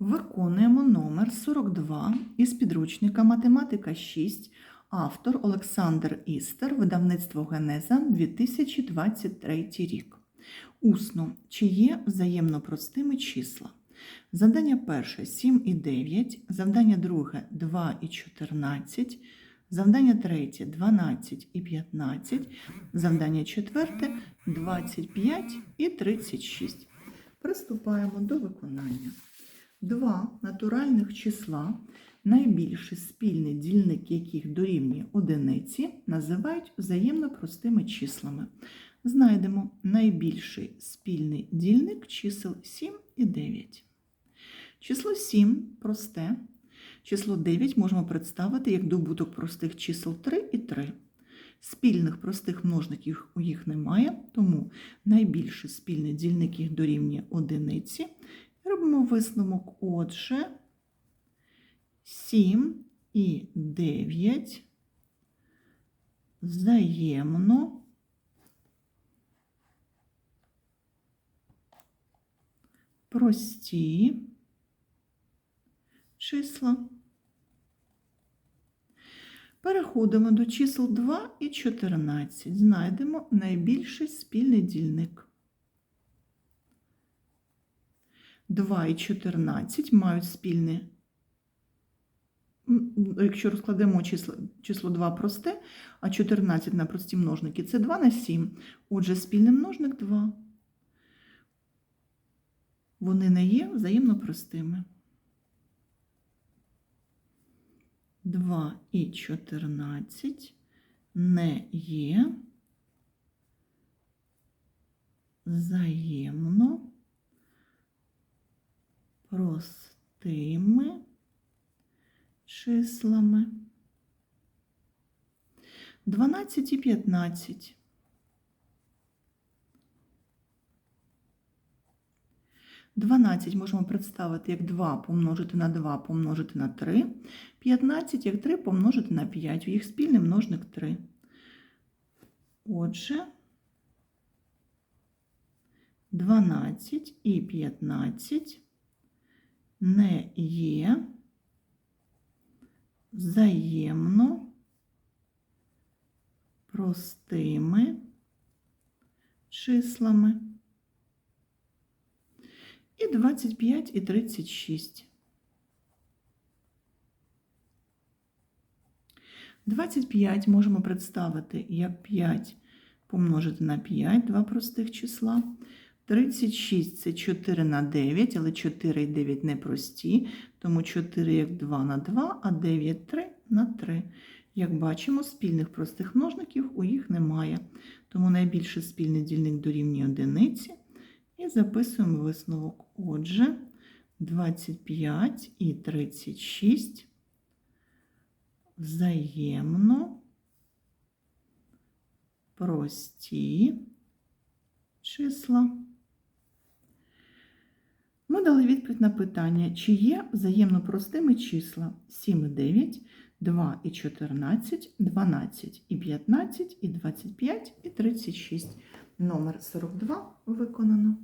Виконуємо номер 42 із підручника Математика 6, автор Олександр Істер, видавництво Генеза 2023 рік. Усно, чи є взаємно простими числа? Завдання перше 7 і 9, завдання друге 2 і 14, завдання третє 12 і 15, завдання четверте 25 і 36. Приступаємо до виконання. Два натуральних числа, найбільший спільний дільник яких дорівнює одиниці, називають взаємно простими числами. Знайдемо найбільший спільний дільник чисел 7 і 9. Число 7 просте. Число 9 можемо представити як добуток простих чисел 3 і 3. Спільних простих множників у їх немає, тому найбільший спільний дільник їх дорівнює одиниці. Робимо висновок, отже, 7 і 9 взаємно прості числа. Переходимо до чисел 2 і 14. Знайдемо найбільший спільний дільник. 2 і 14 мають спільне, якщо розкладемо число, число 2 просте, а 14 на прості множники, це 2 на 7. Отже, спільний множник 2. Вони не є взаємно простими. 2 і 14 не є взаємно простими числами. 12 і 15. Дванадцять можемо представити як 2 помножити на 2 помножити на 3. 15 як 3 помножити на 5. У їх спільний множник 3. Отже, 12 і 15 не є взаємно простими числами. І 25 і 36. 25 можемо представити як 5 помножити на 5, два простих числа. 36 це 4 на 9, але 4 і 9 не прості, тому 4 як 2 на 2, а 9 3 на 3. Як бачимо, спільних простих множників у їх немає. Тому найбільший спільний дільник дорівнює одиниці. І записуємо висновок. Отже, 25 і 36 взаємно прості числа. Ми дали відповідь на питання, чи є взаємно простими числа 7 і 9, 2 і 14, 12 і 15, і 25, і 36. Номер 42 виконано.